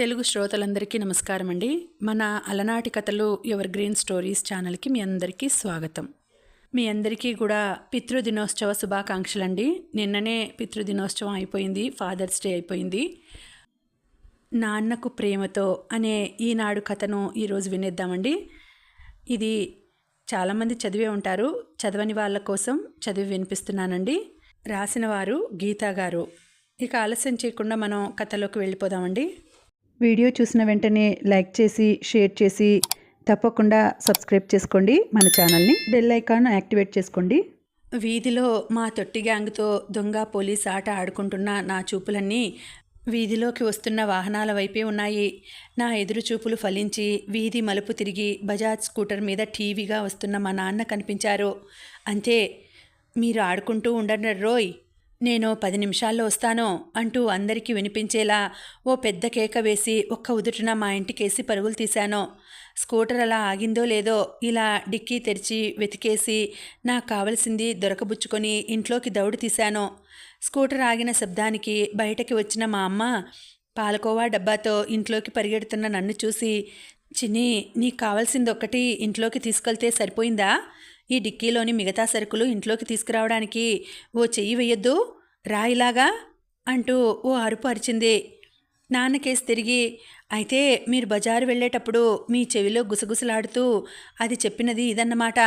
తెలుగు శ్రోతలందరికీ నమస్కారం అండి మన అలనాటి కథలు ఎవర్ గ్రీన్ స్టోరీస్ ఛానల్కి మీ అందరికీ స్వాగతం. మీ అందరికీ కూడా పితృదినోత్సవ శుభాకాంక్షలు అండి నిన్ననే పితృదినోత్సవం అయిపోయింది ఫాదర్స్ డే అయిపోయింది. నాన్నకు ప్రేమతో అనే ఈనాడు కథను ఈరోజు వినేద్దామండి. ఇది చాలామంది చదివే ఉంటారు. చదవని వాళ్ళ కోసం చదివి వినిపిస్తున్నానండి. రాసిన వారు గీతా గారు ఇక ఆలస్యం చేయకుండా మనం కథలోకి వెళ్ళిపోదామండి. వీడియో చూసిన వెంటనే లైక్ చేసి షేర్ చేసి తప్పకుండా సబ్స్క్రైబ్ చేసుకోండి. మన ఛానల్ని బెల్ ఐకాన్ యాక్టివేట్ చేసుకోండి. వీధిలో మా తొట్టి గ్యాంగ్తో దొంగ పోలీస్ ఆట ఆడుకుంటున్న నా చూపులన్నీ వీధిలోకి వస్తున్న వాహనాల వైపే ఉన్నాయి. నా ఎదురు చూపులు ఫలించి వీధి మలుపు తిరిగి బజాజ్ స్కూటర్ మీద టీవీగా వస్తున్న మా నాన్న కనిపించారు. అంతే మీరు ఆడుకుంటూ ఉండండి రోయ్. నేను పది నిమిషాల్లో వస్తాను అంటూ అందరికీ వినిపించేలా ఓ పెద్ద కేక వేసి ఒక్క ఉదుటిన మా ఇంటికేసి పరుగులు తీశాను. స్కూటర్ అలా ఆగిందో లేదో ఇలా డిక్కీ తెరిచి వెతికేసి నాకు కావలసింది దొరకబుచ్చుకొని ఇంట్లోకి దౌడు తీశాను. స్కూటర్ ఆగిన శబ్దానికి బయటకి వచ్చిన మా అమ్మ పాలకోవా డబ్బాతో ఇంట్లోకి పరిగెడుతున్న నన్ను చూసి చిన్ని నీకు కావాల్సింది ఒక్కటి ఇంట్లోకి తీసుకెళ్తే సరిపోయిందా? ఈ డిక్కీలోని మిగతా సరుకులు ఇంట్లోకి తీసుకురావడానికి ఓ చెయ్యి వెయ్యొద్దు? రాయిలాగా అంటూ ఓ అరుపు అరిచింది. నాన్నకేసి తిరిగి అయితే మీరు బజారు వెళ్ళేటప్పుడు మీ చెవిలో గుసగుసలాడుతూ అది చెప్పినది ఇదన్నమాట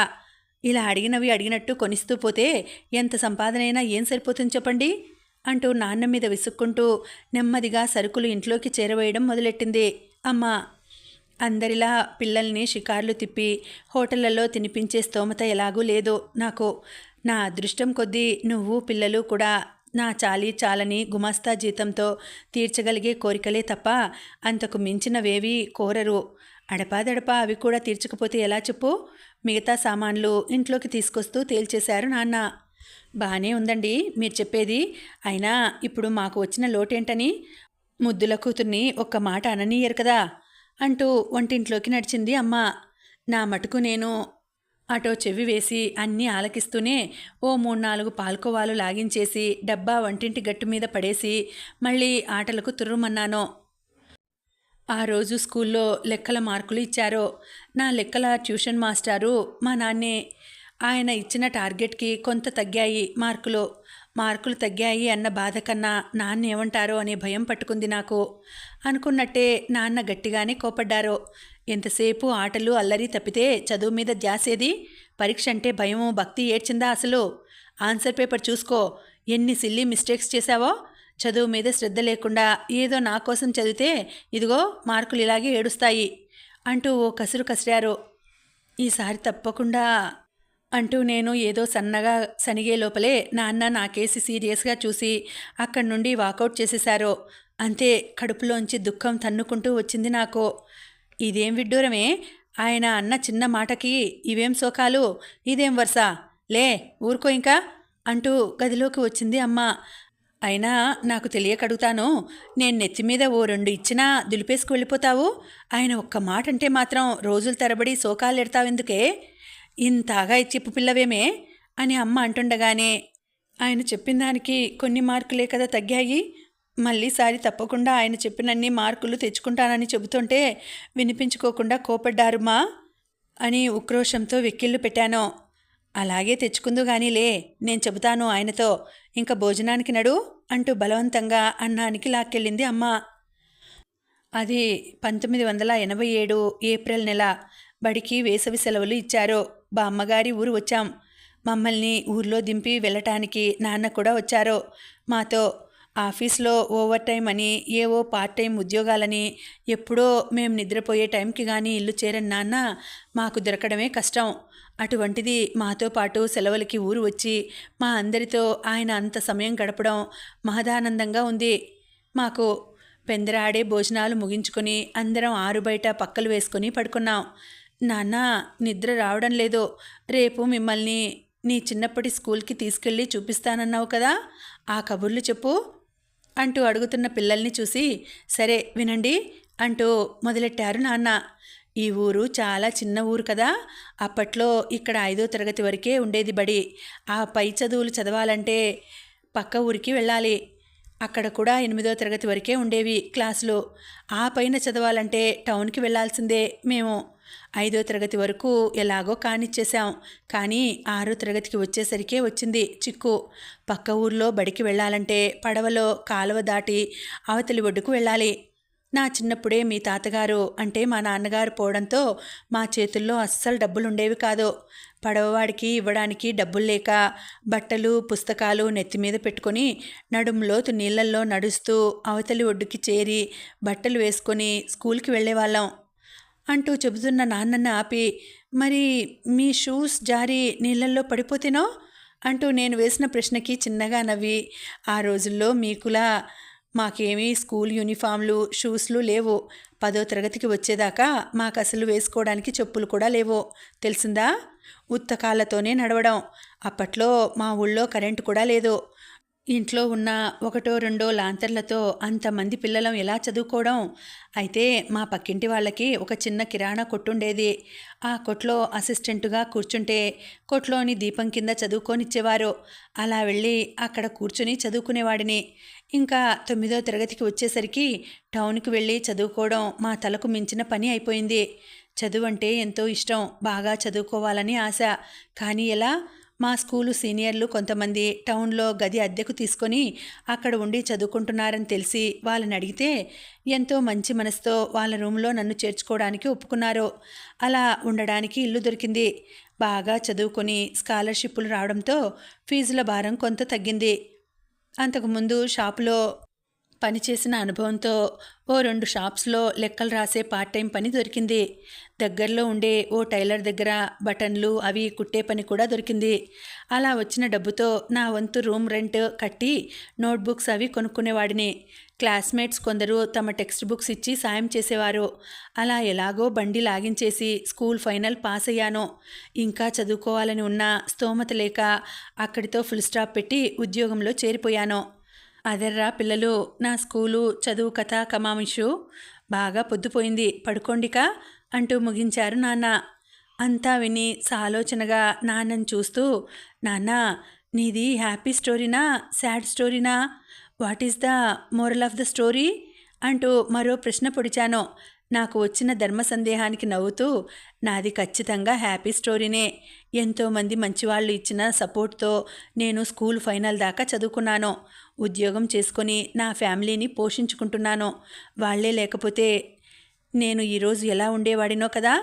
ఇలా అడిగినవి అడిగినట్టు కొనిస్తూ పోతే ఎంత సంపాదనైనా ఏం సరిపోతుంది చెప్పండి అంటూ నాన్న మీద విసుక్కుంటూ నెమ్మదిగా సరుకులు ఇంట్లోకి చేరవేయడం మొదలెట్టింది. అమ్మ అందరిలా పిల్లల్ని షికార్లు తిప్పి హోటళ్ళలో తినిపించే స్తోమత ఎలాగూ లేదు నాకు. నా అదృష్టం కొద్దీ నువ్వు పిల్లలు కూడా నా చాలీ చాలని గుమాస్తా జీతంతో తీర్చగలిగే కోరికలే తప్ప అంతకు మించినవేవీ కోరరు. అడపాదడపా అవి కూడా తీర్చకపోతే ఎలా చెప్పు? మిగతా సామాన్లు ఇంట్లోకి తీసుకొస్తూ తేల్చేశారు నాన్న. బాగానే ఉందండి మీరు చెప్పేది. అయినా ఇప్పుడు మాకు వచ్చిన లోటేంటని? ముద్దుల కూతుర్ని ఒక్క మాట అననీయరు కదా? అంటూ వంటింట్లోకి నడిచింది అమ్మ. నా మటుకు నేను అటో చెవి వేసి అన్నీ ఆలకిస్తూనే ఓ మూడు నాలుగు పాల్కోవాలు లాగించేసి డబ్బా వంటింటి గట్టు మీద పడేసి మళ్ళీ ఆటలకు తుర్రుమన్నాను. ఆ రోజు స్కూల్లో లెక్కల మార్కులు ఇచ్చారు. నా లెక్కల ట్యూషన్ మాస్టారు మా నాన్నే. ఆయన ఇచ్చిన టార్గెట్కి కొంత తగ్గాయి మార్కులు. మార్కులు తగ్గాయి అన్న బాధ కన్నా నాన్న ఏమంటారో అనే భయం పట్టుకుంది నాకు. అనుకున్నట్టే నాన్న గట్టిగానే కోపడ్డారు. ఎంతసేపు ఆటలు అల్లరి తప్పితే చదువు మీద ధ్యాసేది పరీక్ష అంటే భయము భక్తి ఏడ్చిందా అసలు? ఆన్సర్ పేపర్ చూసుకో. ఎన్ని సిల్లీ మిస్టేక్స్ చేశావో? చదువు మీద శ్రద్ధ లేకుండా ఏదో నా కోసం చదివితే ఇదిగో మార్కులు ఇలాగే ఏడుస్తాయి అంటూ ఓ కసురు కసిరారు. ఈసారి తప్పకుండా అంటూ నేను ఏదో సన్నగా సనిగే లోపలే నాన్న నా కేసి సీరియస్గా చూసి అక్కడి నుండి వాకౌట్ చేసేశారు. అంతే కడుపులోంచి దుఃఖం తన్నుకుంటూ వచ్చింది నాకు. ఇదేం విడ్డూరమే? ఆయన అన్న చిన్న మాటకి ఇవేం శోకాలు? ఇదేం వరుస? లే ఊరుకో ఇంకా అంటూ గదిలోకి వచ్చింది అమ్మ. అయినా నాకు తెలియకడుగుతాను. నేను నెత్తి మీద ఓ రెండు ఇచ్చినా దులిపేసుకు వెళ్ళిపోతావు? ఆయన ఒక్క మాట అంటే మాత్రం రోజుల తరబడి శోకాలు ఎడతావెందుకే ఇంతగా ఇచ్చిప్పు పిల్లవేమే? అని అమ్మ అంటుండగానే ఆయన చెప్పిన దానికి కొన్ని మార్కులే కదా తగ్గాయి. మళ్ళీసారి తప్పకుండా ఆయన చెప్పినన్ని మార్కులు తెచ్చుకుంటానని చెబుతుంటే వినిపించుకోకుండా కోపడ్డారు మా అని ఉక్రోషంతో వెక్కిళ్ళు పెట్టాను. అలాగే తెచ్చుకుందు గాని లే నేను చెబుతాను ఆయనతో. ఇంకా భోజనానికి నడు అంటూ బలవంతంగా అన్నానికి లాక్కెళ్ళింది అమ్మ. అది పంతొమ్మిది వందల ఎనభై ఏడు ఏప్రిల్ నెల బడికి వేసవి సెలవులు ఇచ్చారు. బామ్మగారి ఊరు వచ్చాం. మమ్మల్ని ఊర్లో దింపి వెళ్ళటానికి నాన్న కూడా వచ్చారు. మాతో ఆఫీస్లో ఓవర్ టైం అని ఏవో పార్ట్ టైం ఉద్యోగాలని ఎప్పుడో మేము నిద్రపోయే టైంకి కానీ ఇల్లు చేరని నాన్న మాకు దొరకడమే కష్టం. అటువంటిది మాతో పాటు సెలవులకి ఊరు వచ్చి మా అందరితో ఆయన అంత సమయం గడపడం మహదానందంగా ఉంది. మాకు పెందరాడే భోజనాలు ముగించుకొని అందరం ఆరు బయట పక్కలు వేసుకొని పడుకున్నాం. నాన్న నిద్ర రావడం లేదు. రేపు మిమ్మల్ని నీ చిన్నప్పటి స్కూల్కి తీసుకెళ్ళి చూపిస్తానన్నావు కదా? ఆ కబుర్లు చెప్పు. అంటూ అడుగుతున్న పిల్లల్ని చూసి సరే వినండి అంటూ మొదలెట్టారు నాన్న. ఈ ఊరు చాలా చిన్న ఊరు కదా. అప్పట్లో ఇక్కడ ఐదో తరగతి వరకే ఉండేది బడి. ఆ పై చదువులు చదవాలంటే పక్క ఊరికి వెళ్ళాలి. అక్కడ కూడా ఎనిమిదో తరగతి వరకే ఉండేవి క్లాసులు. ఆ పైన చదవాలంటే టౌన్కి వెళ్ళాల్సిందే మేము. ఐదో తరగతి వరకు ఎలాగో కానిచ్చేశాం. కానీ ఆరో తరగతికి వచ్చేసరికే వచ్చింది చిక్కు. పక్క ఊర్లో బడికి వెళ్ళాలంటే పడవలో కాలువ దాటి అవతలి ఒడ్డుకు వెళ్ళాలి. నా చిన్నప్పుడే మీ తాతగారు అంటే మా నాన్నగారు పోవడంతో మా చేతుల్లో అస్సలు డబ్బులు ఉండేవి కాదు. పడవవాడికి ఇవ్వడానికి డబ్బులు లేక బట్టలు పుస్తకాలు నెత్తి మీద పెట్టుకొని నడుములోతు నీళ్ళల్లో నడుస్తూ అవతలి ఒడ్డుకి చేరి బట్టలు వేసుకొని స్కూల్కి వెళ్ళేవాళ్ళం. అంటూ చెబుతున్న నాన్నన్న ఆపి మరి మీ షూస్ జారి నీళ్ళల్లో పడిపోతేనో? అంటూ నేను వేసిన ప్రశ్నకి చిన్నగా నవ్వి ఆ రోజుల్లో మీకులా మాకేమీ స్కూల్ యూనిఫామ్లు షూస్లు లేవు. పదో తరగతికి వచ్చేదాకా మాకు అసలు వేసుకోవడానికి చెప్పులు కూడా లేవు. తెలిసిందా? ఉత్తకాలతోనే నడవడం. అప్పట్లో మా ఊళ్ళో కరెంటు కూడా లేదు. ఇంట్లో ఉన్న ఒకటో రెండో లాంతర్లతో అంతమంది పిల్లలం ఎలా చదువుకోవడం? అయితే మా పక్కింటి వాళ్ళకి ఒక చిన్న కిరాణా కొట్టుండేది. ఆ కొట్లో అసిస్టెంటుగా కూర్చుంటే కొట్లోని దీపం కింద చదువుకొనిచ్చేవారు. అలా వెళ్ళి అక్కడ కూర్చుని చదువుకునేవాడిని. ఇంకా తొమ్మిదో తరగతికి వచ్చేసరికి టౌన్కి వెళ్ళి చదువుకోవడం మా తలకు మించిన పని అయిపోయింది. చదువు అంటే ఎంతో ఇష్టం. బాగా చదువుకోవాలని ఆశ. కానీ ఎలా? మా స్కూలు సీనియర్లు కొంతమంది టౌన్లో గది అద్దెకు తీసుకొని అక్కడ ఉండి చదువుకుంటున్నారని తెలిసి వాళ్ళని అడిగితే ఎంతో మంచి మనసుతో వాళ్ళ రూమ్లో నన్ను చేర్చుకోవడానికి ఒప్పుకున్నారు. అలా ఉండడానికి ఇల్లు దొరికింది. బాగా చదువుకొని స్కాలర్షిప్లు రావడంతో ఫీజుల భారం కొంత తగ్గింది. అంతకుముందు షాపులో పనిచేసిన అనుభవంతో ఓ రెండు షాప్స్లో లెక్కలు రాసే పార్ట్ టైం పని దొరికింది. దగ్గరలో ఉండే ఓ టైలర్ దగ్గర బటన్లు అవి కుట్టే పని కూడా దొరికింది. అలా వచ్చిన డబ్బుతో నా వంతు రూమ్ రెంట్ కట్టి నోట్బుక్స్ అవి కొనుక్కునేవాడిని. క్లాస్మేట్స్ కొందరు తమ టెక్స్ట్ బుక్స్ ఇచ్చి సాయం చేసేవారు. అలా ఎలాగో బండి లాగించేసి స్కూల్ ఫైనల్ పాస్ అయ్యాను. ఇంకా చదువుకోవాలని ఉన్న స్తోమత లేక అక్కడితో ఫుల్ స్టాప్ పెట్టి ఉద్యోగంలో చేరిపోయాను. అదర్రా పిల్లలు నా స్కూలు చదువు కథ కమామిషు. బాగా పొద్దుపోయింది పడుకోండిక అంటూ ముగించారు నాన్న. అంతా విని సాలోచనగా నాన్నని చూస్తూ నాన్న నీది హ్యాపీ స్టోరీనా sad స్టోరీనా? What is the moral of the story? అంటూ మరో ప్రశ్న పొడిచాను. నాకు వచ్చిన ధర్మ సందేహానికి నవ్వుతూ నాది ఖచ్చితంగా హ్యాపీ స్టోరీనే. ఎంతోమంది మంచివాళ్ళు ఇచ్చిన సపోర్ట్తో నేను స్కూల్ ఫైనల్ దాకా చదువుకున్నాను. ఉద్యోగం చేసుకొని నా ఫ్యామిలీని పోషించుకుంటున్నాను. వాళ్ళే లేకపోతే నేను ఈరోజు ఎలా ఉండేవాడినో కదా?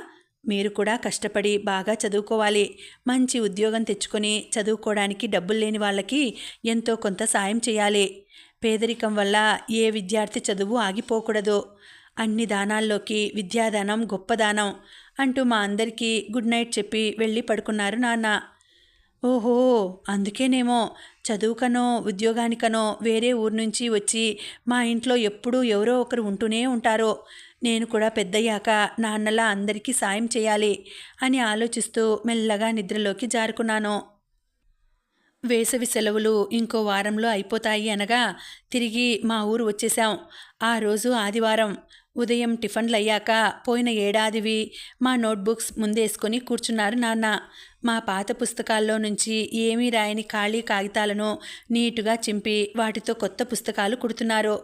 మీరు కూడా కష్టపడి బాగా చదువుకోవాలి. మంచి ఉద్యోగం తెచ్చుకొని చదువుకోవడానికి డబ్బులు లేని వాళ్ళకి ఎంతో కొంత సాయం చేయాలి. పేదరికం వల్ల ఏ విద్యార్థి చదువు ఆగిపోకూడదు. అన్ని దానాల్లోకి విద్యాదానం గొప్పదానం అంటూ మా అందరికీ గుడ్ నైట్ చెప్పి వెళ్ళి పడుకున్నారు నాన్న. ఓహో అందుకేనేమో చదువుకనో ఉద్యోగానికనో వేరే ఊరు నుంచి వచ్చి మా ఇంట్లో ఎప్పుడూ ఎవరో ఒకరు ఉంటూనే ఉంటారో. నేను కూడా పెద్దయ్యాక నాన్నలా అందరికీ సాయం చేయాలి అని ఆలోచిస్తూ మెల్లగా నిద్రలోకి జారుకున్నాను. వేసవి సెలవులు ఇంకో వారంలో అయిపోతాయి అనగా తిరిగి మా ఊరు వచ్చేసాం ఆ రోజు ఆదివారం. ఉదయం టిఫన్లు అయ్యాక పోయిన ఏడాదివి మా నోట్బుక్స్ ముందేసుకొని కూర్చున్నారు నాన్న. మా పాత పుస్తకాల్లో నుంచి ఏమీ రాయని ఖాళీ కాగితాలను నీటుగా చింపి వాటితో కొత్త పుస్తకాలు కుడుతున్నారు.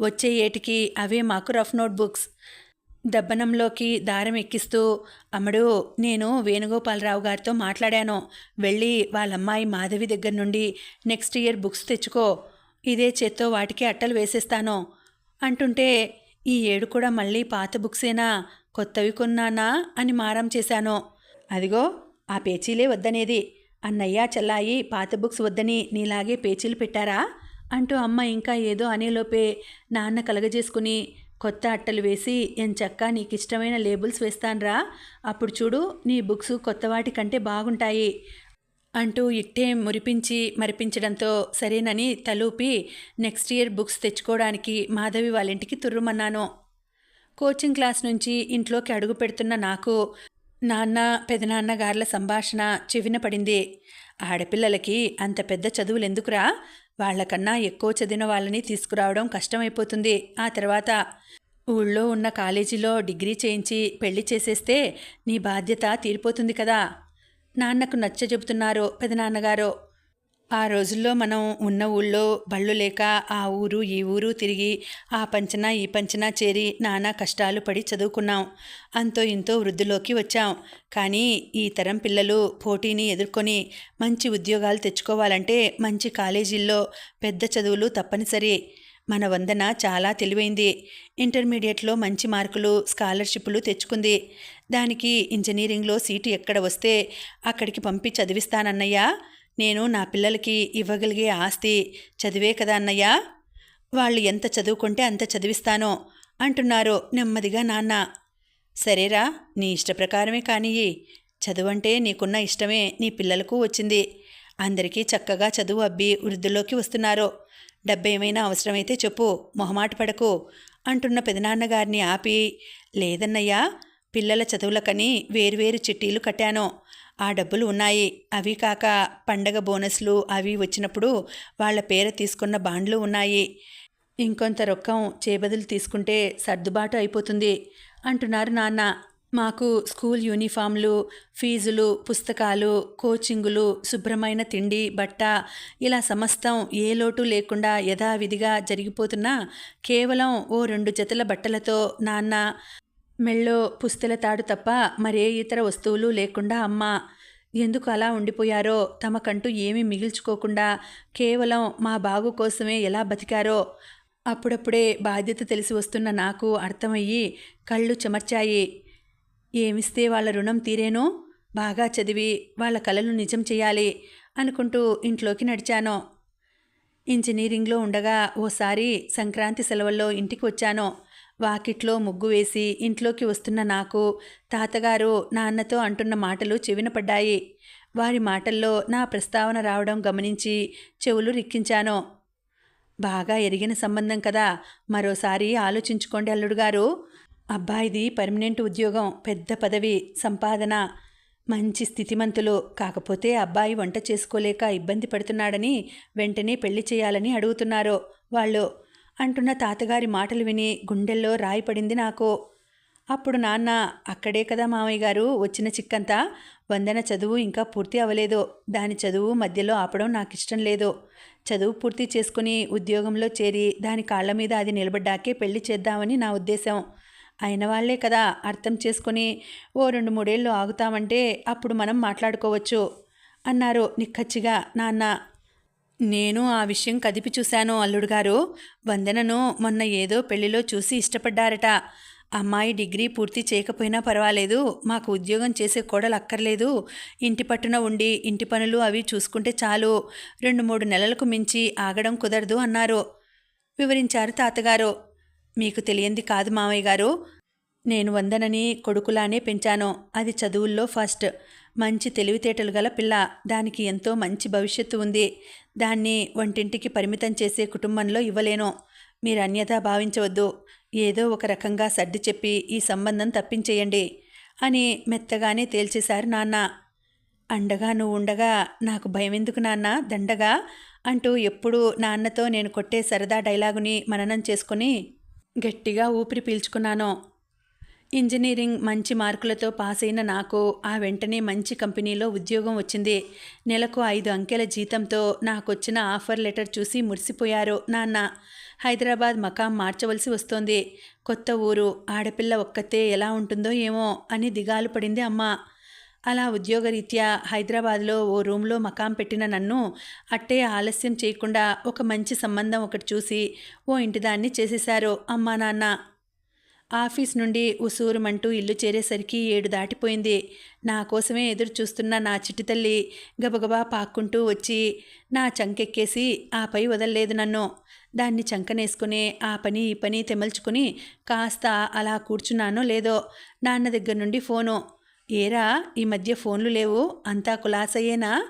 వచ్చే ఏటికి అవే మాకు రఫ్ నోట్బుక్స్. దబ్బనంలోకి దారం ఎక్కిస్తూ అమ్మడు నేను వేణుగోపాలరావు గారితో మాట్లాడాను. వెళ్ళి వాళ్ళమ్మాయి మాధవి దగ్గర నుండి నెక్స్ట్ ఇయర్ బుక్స్ తెచ్చుకో. ఇదే చేత్తో వాటికి అట్టలు వేసేస్తాను. అంటుంటే ఈ ఏడు కూడా మళ్ళీ పాత బుక్సేనా? కొత్తవి కొన్నానా? అని మారం చేశాను. అదిగో ఆ పేచీలే వద్దనేది. అన్నయ్య చెల్లాయి పాత బుక్స్ వద్దని నీలాగే పేచీలు పెట్టారా? అంటూ అమ్మ ఇంకా ఏదో అనేలోపే నాన్న కలగజేసుకుని కొత్త అట్టలు వేసి ఎంచక్క నీకు ఇష్టమైన లేబుల్స్ వేస్తాన్రా. అప్పుడు చూడు నీ బుక్స్ కొత్త వాటి కంటే బాగుంటాయి అంటూ ఇట్టే మురిపించి మరిపించడంతో సరేనని తలూపి నెక్స్ట్ ఇయర్ బుక్స్ తెచ్చుకోవడానికి మాధవి వాళ్ళ ఇంటికి తుర్రుమన్నాను. కోచింగ్ క్లాస్ నుంచి ఇంట్లోకి అడుగు పెడుతున్న నాకు నాన్న పెదనాన్న గార్ల సంభాషణ చెవిన పడింది. ఆడపిల్లలకి అంత పెద్ద చదువులు ఎందుకురా వాళ్ళకన్నా ఎక్కువ చదివిన వాళ్ళని తీసుకురావడం కష్టమైపోతుంది. ఆ తర్వాత ఊళ్ళో ఉన్న కాలేజీలో డిగ్రీ చేయించి పెళ్ళి చేసేస్తే నీ బాధ్యత తీరిపోతుంది కదా. నాన్నకు నచ్చ చెబుతున్నారు పెదనాన్నగారు. ఆ రోజుల్లో మనం ఉన్న ఊళ్ళో బళ్ళు లేక ఆ ఊరు ఈ ఊరు తిరిగి ఆ పంచన ఈ పంచన చేరి నానా కష్టాలు పడి చదువుకున్నాం. అంతో ఇంతో వృద్ధిలోకి వచ్చాం. కానీ ఈ తరం పిల్లలు పోటీని ఎదుర్కొని మంచి ఉద్యోగాలు తెచ్చుకోవాలంటే మంచి కాలేజీల్లో పెద్ద చదువులు తప్పనిసరి. మన వందన చాలా తెలివైంది. ఇంటర్మీడియట్లో మంచి మార్కులు స్కాలర్షిప్లు తెచ్చుకుంది. దానికి ఇంజనీరింగ్లో సీటు ఎక్కడ వస్తే అక్కడికి పంపి చదివిస్తానన్నయ్యా. నేను నా పిల్లలకి ఇవ్వగలిగే ఆస్తి చదివే కదా అన్నయ్య? వాళ్ళు ఎంత చదువుకుంటే అంత చదివిస్తానో అంటున్నారు నెమ్మదిగా నాన్న. సరేరా నీ ఇష్ట ప్రకారమే కానియ్యి చదువంటే నీకున్న ఇష్టమే నీ పిల్లలకు వచ్చింది. అందరికీ చక్కగా చదువు అబ్బి వృద్ధుల్లోకి వస్తున్నారు. డబ్బేమైనా అవసరమైతే చెప్పు మొహమాట పడకు అంటున్న పెదనాన్నగారిని ఆపి లేదన్నయ్యా పిల్లల చదువులకని వేరువేరు చిట్టీలు కట్టాను. ఆ డబ్బులు ఉన్నాయి. అవి కాక పండగ బోనస్లు అవి వచ్చినప్పుడు వాళ్ళ పేర తీసుకున్న బాండ్లు ఉన్నాయి. ఇంకొంత రొక్కం చేబదులు తీసుకుంటే సర్దుబాటు అయిపోతుంది. అంటున్నారు నాన్న. మాకు స్కూల్ యూనిఫామ్లు ఫీజులు పుస్తకాలు కోచింగులు శుభ్రమైన తిండి బట్ట ఇలా సమస్తం ఏ లోటు లేకుండా యథావిధిగా జరిగిపోతున్నా కేవలం ఓ రెండు జతల బట్టలతో నాన్న మెళ్ళో పుస్తెల తాడు తప్ప మరే ఇతర వస్తువులు లేకుండా అమ్మ ఎందుకు అలా ఉండిపోయారో తమకంటూ ఏమీ మిగిల్చుకోకుండా కేవలం మా బాగు కోసమే ఎలా బతికారో అప్పుడప్పుడే బాధ్యత తెలిసి వస్తున్న నాకు అర్థమయ్యి కళ్ళు చెమర్చాయి. ఏమిస్తే వాళ్ళ రుణం తీరేనో? బాగా చదివి వాళ్ళ కలలు నిజం చేయాలి అనుకుంటూ ఇంట్లోకి నడిచాను. ఇంజనీరింగ్లో ఉండగా ఓసారి సంక్రాంతి సెలవుల్లో ఇంటికి వచ్చాను. వాకిట్లో ముగ్గు వేసి ఇంట్లోకి వస్తున్న నాకు తాతగారు నాన్నతో అంటున్న మాటలు చెవిన పడ్డాయి వారి మాటల్లో నా ప్రస్తావన రావడం గమనించి చెవులు రిక్కించాను. బాగా ఎరిగిన సంబంధం కదా మరోసారి ఆలోచించుకోండి అల్లుడు గారు అబ్బాయిది పర్మనెంట్ ఉద్యోగం పెద్ద పదవి సంపాదన. మంచి స్థితిమంతులు. కాకపోతే అబ్బాయి వంట చేసుకోలేక ఇబ్బంది పడుతున్నాడని వెంటనే పెళ్ళి చేయాలని అడుగుతున్నారు వాళ్ళు. అంటున్న తాతగారి మాటలు విని గుండెల్లో రాయి పడింది నాకు. అప్పుడు నాన్న అక్కడే కదా మామయ్య గారు వచ్చిన చిక్కంతా. వందన చదువు ఇంకా పూర్తి అవ్వలేదు. దాని చదువు మధ్యలో ఆపడం నాకు ఇష్టం లేదు. చదువు పూర్తి చేసుకుని ఉద్యోగంలో చేరి దాని కాళ్ళ మీద అది నిలబడ్డాకే పెళ్ళి చేద్దామని నా ఉద్దేశం. అయిన వాళ్ళే కదా అర్థం చేసుకొని ఓ రెండు మూడేళ్ళు ఆగుతామంటే అప్పుడు మనం మాట్లాడుకోవచ్చు అన్నారు నిక్కచ్చిగా నాన్న. నేను ఆ విషయం కదిపి చూశాను అల్లుడు గారు. వందనను మొన్న ఏదో పెళ్ళిలో చూసి ఇష్టపడ్డారట. అమ్మాయి డిగ్రీ పూర్తి చేయకపోయినా పర్వాలేదు. మాకు ఉద్యోగం చేసే కోడలు అక్కర్లేదు. ఇంటి పట్టున ఉండి ఇంటి పనులు అవి చూసుకుంటే చాలు. రెండు మూడు నెలలకు మించి ఆగడం కుదరదు అన్నారు. వివరించారు తాతగారు. మీకు తెలియంది కాదు మామయ్య గారు. నేను వందనని కొడుకులానే పెంచాను. అది చదువుల్లో ఫస్ట్. మంచి తెలివితేటలు గల పిల్ల. దానికి ఎంతో మంచి భవిష్యత్తు ఉంది. దాన్ని వంటింటికి పరిమితం చేసే కుటుంబంలో ఇవ్వలేను. మీరు అన్యథా భావించవద్దు. ఏదో ఒక రకంగా సర్ది చెప్పి ఈ సంబంధం తప్పించేయండి అని మెత్తగానే తేల్చేశారు నాన్న. అండగా నువ్వు ఉండగా నాకు భయం ఎందుకు నాన్న? దండగా? అంటూ ఎప్పుడూ నాన్నతో నేను కొట్టే సరదా డైలాగుని మననం చేసుకుని గట్టిగా ఊపిరి పీల్చుకున్నాను. ఇంజనీరింగ్ మంచి మార్కులతో పాస్ అయిన నాకు ఆ వెంటనే మంచి కంపెనీలో ఉద్యోగం వచ్చింది. నెలకు ఐదు అంకెల జీతంతో నాకొచ్చిన ఆఫర్ లెటర్ చూసి మురిసిపోయారు నాన్న. హైదరాబాద్ మకాం మార్చవలసి వస్తోంది. కొత్త ఊరు ఆడపిల్ల ఒక్కతే ఎలా ఉంటుందో ఏమో అని దిగాలు పడింది అమ్మ. అలా ఉద్యోగరీత్యా హైదరాబాద్లో ఓ రూమ్లో మకాం పెట్టిన నన్ను అట్టే ఆలస్యం చేయకుండా ఒక మంచి సంబంధం ఒకటి చూసి ఓ ఇంటిదాన్ని చేసేశారు అమ్మా నాన్న. ఆఫీస్ నుండి ఉసూరుమంటూ ఇల్లు చేరేసరికి ఏడు దాటిపోయింది. నా కోసమే ఎదురు చూస్తున్న నా చిట్టి తల్లి గబగబా పాక్కుంటూ వచ్చి నా చంకెక్కేసి ఆ పై వదలలేదు నన్ను. దాన్ని చంకనేసుకుని ఆ పని ఈ పని తెమల్చుకుని కాస్త అలా కూర్చున్నానో లేదో నాన్న దగ్గర నుండి ఫోను. ఏరా ఈ మధ్య ఫోన్లు లేవు అంతా కులాసయ్యేనా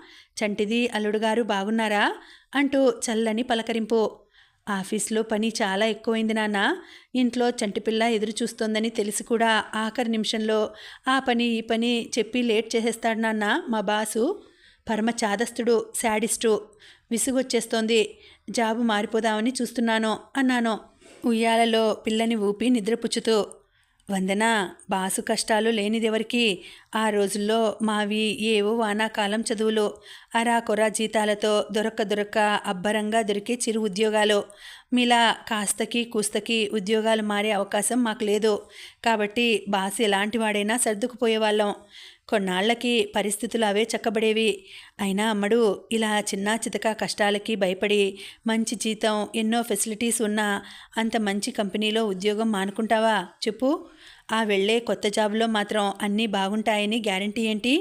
చంటిది అల్లుడుగారు బాగున్నారా? అంటూ చల్లని పలకరింపు. ఆఫీస్లో పని చాలా ఎక్కువైంది నాన్న. ఇంట్లో చంటిపిల్ల ఎదురు చూస్తోందని తెలిసి కూడా ఆఖరి నిమిషంలో ఆ పని ఈ పని చెప్పి లేట్ చేసేస్తాడు నాన్న మా బాసు. పరమ చాదస్తుడు శాడిస్టు. విసుగొచ్చేస్తోంది. జాబు మారిపోదామని చూస్తున్నాను అన్నాను. ఉయ్యాలలో పిల్లని ఊపి నిద్రపుచ్చుతూ వందన బాసు కష్టాలు లేనిదెవరికి? ఆ రోజుల్లో మావి ఏవో వానాకాలం చదువులు అరా కొరా జీతాలతో దొరక్క దొరక్క అబ్బరంగా దొరికే చిరు ఉద్యోగాలు. మీలా కాస్తకి కూస్తకి ఉద్యోగాలు మారే అవకాశం మాకు లేదు. కాబట్టి బాస్ ఎలాంటి వాడైనా సర్దుకుపోయేవాళ్ళం. కొన్నాళ్ళకి పరిస్థితులు అవే చక్కబడేవి. అయినా అమ్మడు ఇలా చిన్న చితక కష్టాలకి భయపడి మంచి జీతం ఎన్నో ఫెసిలిటీస్ ఉన్న అంత మంచి కంపెనీలో ఉద్యోగం మానుకుంటావా? చెప్పు. ఆ వెళ్ళే కొత్త జాబ్లో మాత్రం అన్నీ బాగుంటాయని గ్యారంటీ ఏంటి?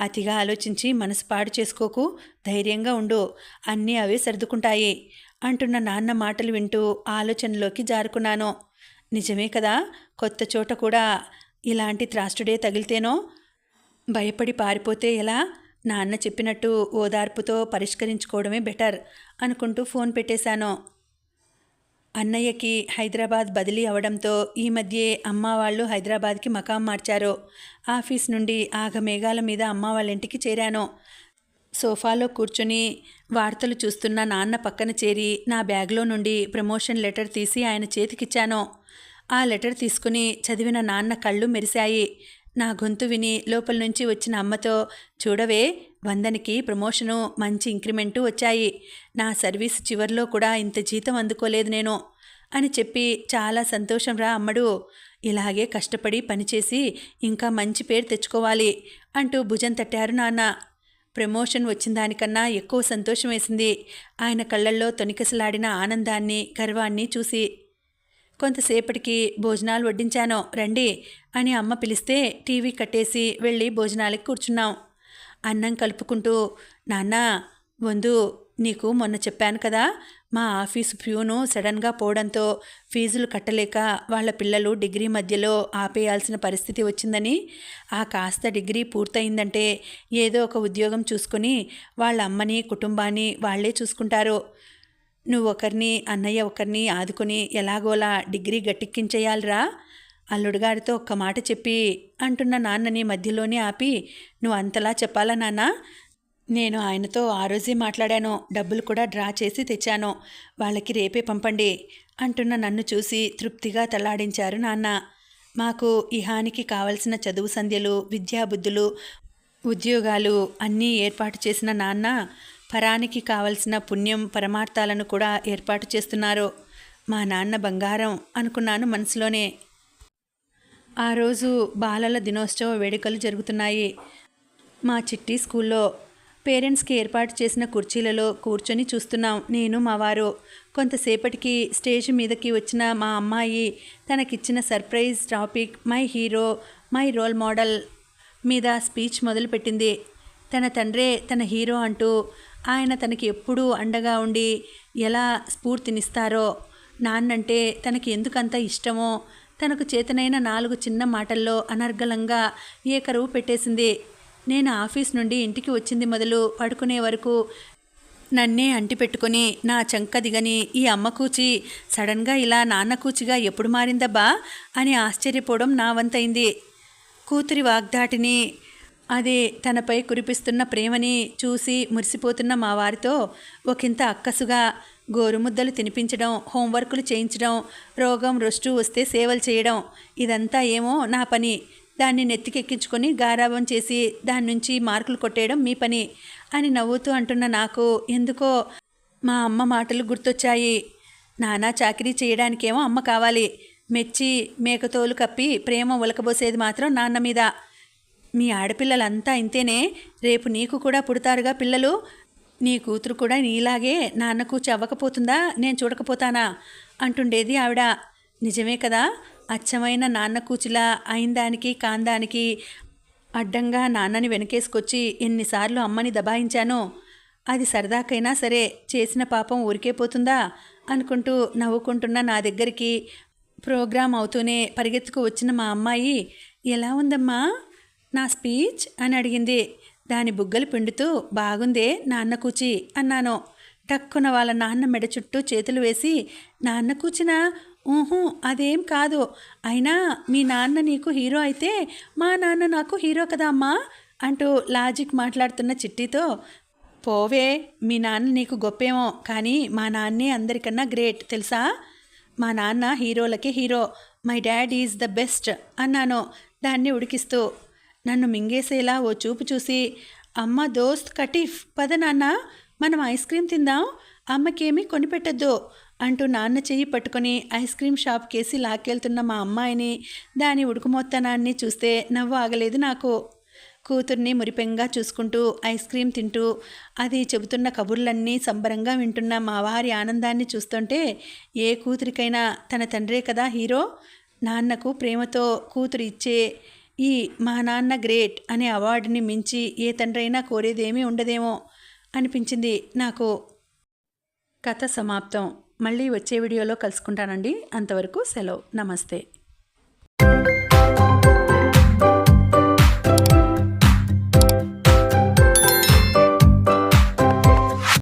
అతిగా ఆలోచించి మనసు పాడు చేసుకోకు. ధైర్యంగా ఉండు. అన్నీ అవే సర్దుకుంటాయి అంటున్న నాన్న మాటలు వింటూ ఆలోచనలోకి జారుకున్నాను. నిజమే కదా? కొత్త చోట కూడా ఇలాంటి త్రాస్టుడే తగిలితేనో? భయపడి పారిపోతే ఎలా? నాన్న చెప్పినట్టు ఓదార్పుతో పరిష్కరించుకోవడమే బెటర్ అనుకుంటూ ఫోన్ పెట్టేశాను. అన్నయ్యకి హైదరాబాద్ బదిలీ అవడంతో ఈ మధ్యే అమ్మ వాళ్ళు హైదరాబాద్కి మకాం మార్చారు. ఆఫీస్ నుండి ఆగమేఘాల మీద అమ్మ వాళ్ళ ఇంటికి చేరాను. సోఫాలో కూర్చొని వార్తలు చూస్తున్న నాన్న పక్కన చేరి నా బ్యాగ్లో నుండి ప్రమోషన్ లెటర్ తీసి ఆయన చేతికిచ్చాను. ఆ లెటర్ తీసుకుని చదివిన నాన్న కళ్ళు మెరిశాయి. నా గొంతు విని లోపల నుంచి వచ్చిన అమ్మతో చూడవే వందనికి ప్రమోషను మంచి ఇంక్రిమెంటు వచ్చాయి. నా సర్వీస్ చివర్లో కూడా ఇంత జీతం అందుకోలేదు నేను అని చెప్పి చాలా సంతోషం రా అమ్మడు. ఇలాగే కష్టపడి పనిచేసి ఇంకా మంచి పేరు తెచ్చుకోవాలి అంటూ భుజం తట్టారు నాన్న. ప్రమోషన్ వచ్చిన దానికన్నా ఎక్కువ సంతోషం వేసింది. ఆయన కళ్ళల్లో తొనికసలాడిన ఆనందాన్ని గర్వాన్ని చూసి. కొంతసేపటికి భోజనాలు వడ్డించాను రండి అని అమ్మ పిలిస్తే టీవీ కట్టేసి వెళ్ళి భోజనాలకి కూర్చున్నాం. అన్నం కలుపుకుంటూ నాన్న వందు నీకు మొన్న చెప్పాను కదా మా ఆఫీసు ప్యూను సడన్గా పోవడంతో ఫీజులు కట్టలేక వాళ్ళ పిల్లలు డిగ్రీ మధ్యలో ఆపేయాల్సిన పరిస్థితి వచ్చిందని ఆ కాస్త డిగ్రీ పూర్తయిందంటే ఏదో ఒక ఉద్యోగం చూసుకొని వాళ్ళ అమ్మని కుటుంబాన్ని వాళ్ళే చూసుకుంటారు. నువ్వు ఒకరిని అన్నయ్య ఒకరిని ఆదుకొని ఎలాగోలా డిగ్రీ గట్టెక్కించేయాలిరా. అల్లుడుగారితో ఒక్క మాట చెప్పి అంటున్న నాన్నని మధ్యలోనే ఆపి నువ్వు అంతలా చెప్పాలా నాన్న? నేను ఆయనతో ఆ రోజే మాట్లాడాను. డబ్బులు కూడా డ్రా చేసి తెచ్చాను. వాళ్ళకి రేపే పంపండి అంటున్న నన్ను చూసి తృప్తిగా తలాడించారు నాన్న. మాకు ఇహానికి కావలసిన చదువు సంధ్యలు విద్యాబుద్ధులు ఉద్యోగాలు అన్నీ ఏర్పాటు చేసిన నాన్న పరానికి కావలసిన పుణ్యం పరమార్థాలను కూడా ఏర్పాటు చేస్తున్నారు మా నాన్న బంగారం అనుకున్నాను మనసులోనే. ఆ రోజు బాలల దినోత్సవ వేడుకలు జరుగుతున్నాయి. మా చిట్టి స్కూల్లో పేరెంట్స్కి ఏర్పాటు చేసిన కుర్చీలలో కూర్చొని చూస్తున్నాం నేను మా వారు. కొంతసేపటికి స్టేజ్ మీదకి వచ్చిన మా అమ్మాయి తనకిచ్చిన surprise topic my hero my role model మీద స్పీచ్ మొదలుపెట్టింది. తన తండ్రే తన హీరో అంటూ ఆయన తనకి ఎప్పుడూ అండగా ఉండి ఎలా స్ఫూర్తినిస్తారో నాన్నంటే తనకి ఎందుకంత ఇష్టమో తనకు చేతనైన నాలుగు చిన్న మాటల్లో అనర్గళంగా ఏకరువు పెట్టేసింది. నేను ఆఫీస్ నుండి ఇంటికి వచ్చింది మొదలు పడుకునే వరకు నన్నే అంటిపెట్టుకొని నా చంక దిగని ఈ అమ్మ కూచి సడన్గా ఇలా నాన్న కూచిగా ఎప్పుడు మారిందబ్బా అని ఆశ్చర్యపోవడం నా వంతైంది. కూతురి వాగ్దాటిని అది తనపై కురిపిస్తున్న ప్రేమని చూసి మురిసిపోతున్న మా వారితో ఒకంత అక్కసుగా గోరుముద్దలు తినిపించడం హోంవర్కులు చేయించడం రోగం రొస్టు వస్తే సేవలు చేయడం ఇదంతా ఏమో నా పని. దాన్ని నెత్తికెక్కించుకొని గారాబం చేసి దాని నుంచి మార్కులు కొట్టేయడం మీ పని అని నవ్వుతూ అంటున్న నాకు ఎందుకో మా అమ్మ మాటలు గుర్తొచ్చాయి. నానా చాకరీ చేయడానికేమో అమ్మ కావాలి. మెచ్చి మేకతోలు కప్పి ప్రేమ ఉలకబోసేది మాత్రం నాన్న మీద. మీ ఆడపిల్లలంతా ఇంతేనే? రేపు నీకు కూడా పుడతారుగా పిల్లలు? నీ కూతురు కూడా నీలాగే నాన్న చవ్వకపోతుందా అవ్వకపోతుందా? నేను చూడకపోతానా? అంటుండేది ఆవిడ. నిజమే కదా? అచ్చమైన నాన్న కూచిలా అయిందానికి కాందానికి అడ్డంగా నాన్నని వెనకేసుకొచ్చి ఎన్నిసార్లు అమ్మని దబాయించానో. అది సరదాకైనా సరే చేసిన పాపం ఊరికే పోతుందా? అనుకుంటూ నవ్వుకుంటున్న నా దగ్గరికి ప్రోగ్రాం అవుతూనే పరిగెత్తుకు వచ్చిన మా అమ్మాయి ఎలా ఉందమ్మా? నా స్పీచ్ అని అడిగింది. దాని బుగ్గలు పిండుతూ బాగుందే నాన్న కూచి అన్నాను. టక్కున వాళ్ళ నాన్న మెడ చుట్టూ చేతులు వేసి నాన్న కూచినా? ఊహూ అదేం కాదు. అయినా మీ నాన్న నీకు హీరో అయితే మా నాన్న నాకు హీరో కదా అమ్మా అంటూ లాజిక్ మాట్లాడుతున్న చిట్టితో పోవే మీ నాన్న నీకు గొప్పేమో కానీ మా నాన్నే అందరికన్నా గ్రేట్ తెలుసా? మా నాన్న హీరోలకే hero my dad is the best అన్నాను. దాన్ని ఉడికిస్తూ నన్ను మింగేసేలా ఓ చూపు చూసి అమ్మ దోస్త్ కటీఫ్ పద నాన్న మనం ఐస్ క్రీమ్ తిందాం అమ్మకేమీ కొనిపెట్టద్దు అంటూ నాన్న చెయ్యి పట్టుకొని ఐస్ క్రీమ్ షాప్కేసి లాక్కెళ్తున్న మా అమ్మాయిని దాని ఉడుకుమొత్తనాన్ని చూస్తే నవ్వు ఆగలేదు నాకు. కూతుర్ని మురిపెంగా చూసుకుంటూ ఐస్ క్రీమ్ తింటూ అది చెబుతున్న కబుర్లన్నీ సంబరంగా వింటున్న మా వారి ఆనందాన్ని చూస్తుంటే ఏ కూతురికైనా తన తండ్రే కదా హీరో? నాన్నకు ప్రేమతో కూతురు ఇచ్చే ఈ మా నాన్న గ్రేట్ అనే అవార్డుని మించి ఏ తండ్రైనా కోరేదేమీ ఉండదేమో అనిపించింది నాకు. కథ సమాప్తం. మళ్ళీ వచ్చే వీడియోలో కలుసుకుంటానండి. అంతవరకు సెలవు. నమస్తే.